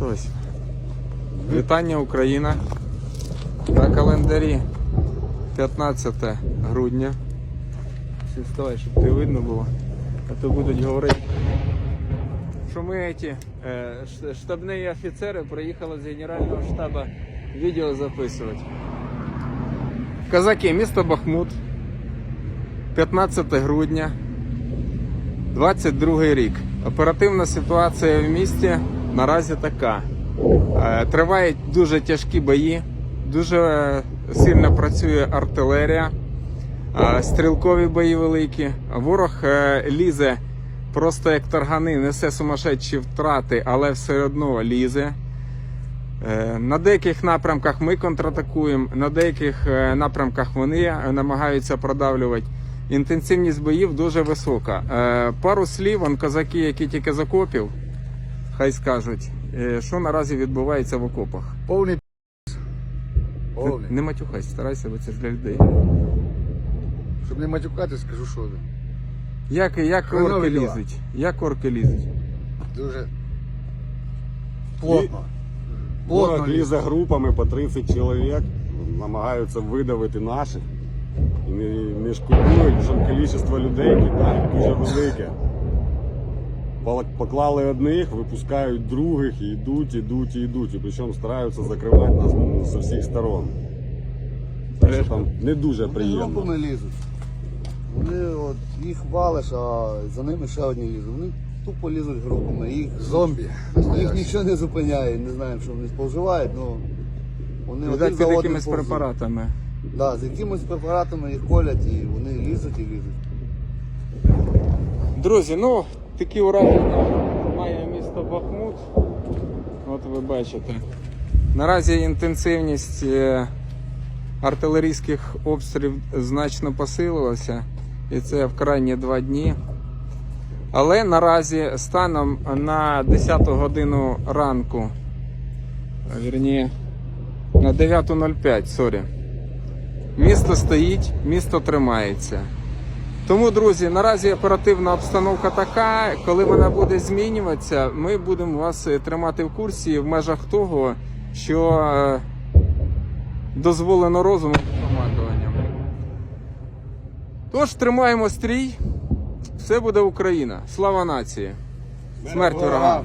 Ось. Вітання Україна. На календарі 15 грудня. Всі вставай, щоб ти видно було. А то будуть говорити. Що ми ці, е, штабні офіцери приїхали з Генерального штабу відео записувати. Казаки, місто Бахмут. 15 грудня. 22 рік. Оперативна ситуація в місті наразі така. Е, Тривають дуже тяжкі бої, дуже сильно працює артилерія, е, стрілкові бої великі. Ворог е, лізе просто як таргани, несе сумасшедші втрати, але все одно лізе. На деяких напрямках ми контратакуємо, на деяких напрямках вони намагаються продавлювати. Інтенсивність боїв дуже висока. Пару слів, он козаки, які тільки з окопів, хай скажуть, е, що наразі відбувається в окопах. Повний пі***. Не, Повний. не матюхайся, старайся, бо це ж для людей. Щоб не матюкати, скажу, що ви. Як, як Хренові орки діла. лізуть? Як орки лізуть? Дуже плотно. Ворог Плотно лізе групами по 30 чоловік, намагаються видавити наших. І не, не шкодують, що кількість людей кидають дуже велике. Поклали одних, випускають других, і йдуть, ідуть, і йдуть. І причому стараються закривати нас з усіх сторон. Так що там не дуже Вони приємно. групами лізуть. Вони от їх валиш, а за ними ще одні лізуть. Вони тупо лізуть групами. Їх зомбі. Їх нічого не зупиняє, не знаємо, що вони споживають, ну вони один за одним якимись повзуть. препаратами. Да, з якимось препаратами їх колять і вони лізуть і лізуть. Друзі, ну такі ураження має місто Бахмут. От ви бачите. Наразі інтенсивність е, артилерійських обстрілів значно посилилася, і це в крайні два дні. Але наразі станом на 10 годину ранку, вірні, на 9.05, сорі. Місто стоїть, місто тримається. Тому, друзі, наразі оперативна обстановка така. Коли вона буде змінюватися, ми будемо вас е, тримати в курсі в межах того, що е, дозволено розумом командуванням. Тож тримаємо стрій, все буде Україна. Слава нації! Смерть ворогам!